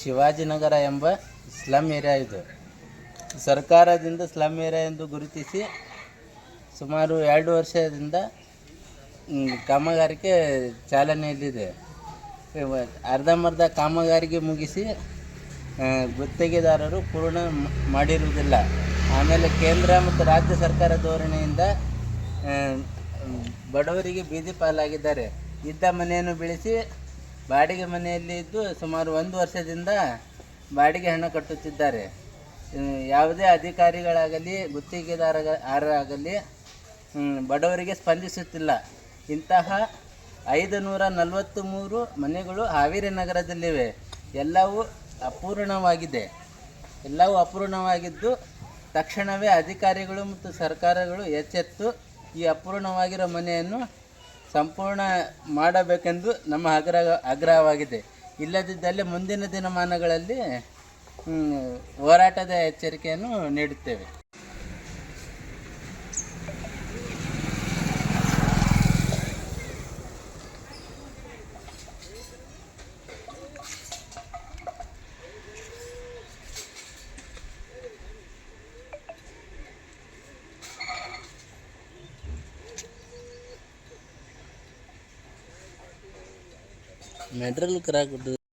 ಶಿವಾಜಿನಗರ ಎಂಬ slum area ಇದು. ಸರ್ಕಾರದಿಂದ ಸ್ಲಮ್ ಏರಿಯಾ ಎಂದು ಗುರುತಿಸಿ ಸುಮಾರು ಎರಡು ವರ್ಷದಿಂದ ಕಾಮಗಾರಿಕೆ ಚಾಲನೆಯಲ್ಲಿದೆ. ಅರ್ಧಂಬರ್ಧ ಕಾಮಗಾರಿಗೆ ಮುಗಿಸಿ ಗುತ್ತಿಗೆದಾರರು ಪೂರ್ಣ ಮಾಡಿರುವುದಿಲ್ಲ. ಆಮೇಲೆ ಕೇಂದ್ರ ಮತ್ತು ರಾಜ್ಯ ಸರ್ಕಾರ ಧೋರಣೆಯಿಂದ ಬಡವರಿಗೆ ಬೀದಿ ಪಾಲಾಗಿದ್ದಾರೆ. ಇದ್ದ ಮನೆಯನ್ನು ಬೆಳೆಸಿ ಬಾಡಿಗೆ ಮನೆಯಲ್ಲಿ ಇದ್ದು ಸುಮಾರು ಒಂದು ವರ್ಷದಿಂದ ಬಾಡಿಗೆ ಹಣ ಕಟ್ಟುತ್ತಿದ್ದಾರೆ. ಯಾವುದೇ ಅಧಿಕಾರಿಗಳಾಗಲಿ ಗುತ್ತಿಗೆದಾರ ಆರಾಗಲಿ ಬಡವರಿಗೆ ಸ್ಪಂದಿಸುತ್ತಿಲ್ಲ. ಇಂತಹ ಐದು ನೂರ ನಲವತ್ತು ಮೂರು ಮನೆಗಳು ಹಾವೇರಿ ನಗರದಲ್ಲಿವೆ. ಎಲ್ಲವೂ ಅಪೂರ್ಣವಾಗಿದೆ. ಎಲ್ಲವೂ ಅಪೂರ್ಣವಾಗಿದ್ದು, ತಕ್ಷಣವೇ ಅಧಿಕಾರಿಗಳು ಮತ್ತು ಸರ್ಕಾರಗಳು ಎಚ್ಚೆತ್ತು ಈ ಅಪೂರ್ಣವಾಗಿರೋ ಮನೆಯನ್ನು ಸಂಪೂರ್ಣ ಮಾಡಬೇಕೆಂದು ನಮ್ಮ ಆಗ್ರಹ ಆಗ್ರಹವಾಗಿದೆ. ಇಲ್ಲದಿದ್ದಲ್ಲಿ ಮುಂದಿನ ದಿನಮಾನಗಳಲ್ಲಿ ಹೋರಾಟದ ಎಚ್ಚರಿಕೆಯನ್ನು ನೀಡುತ್ತೇವೆ. மெட்ரல் கிராக் விட்டு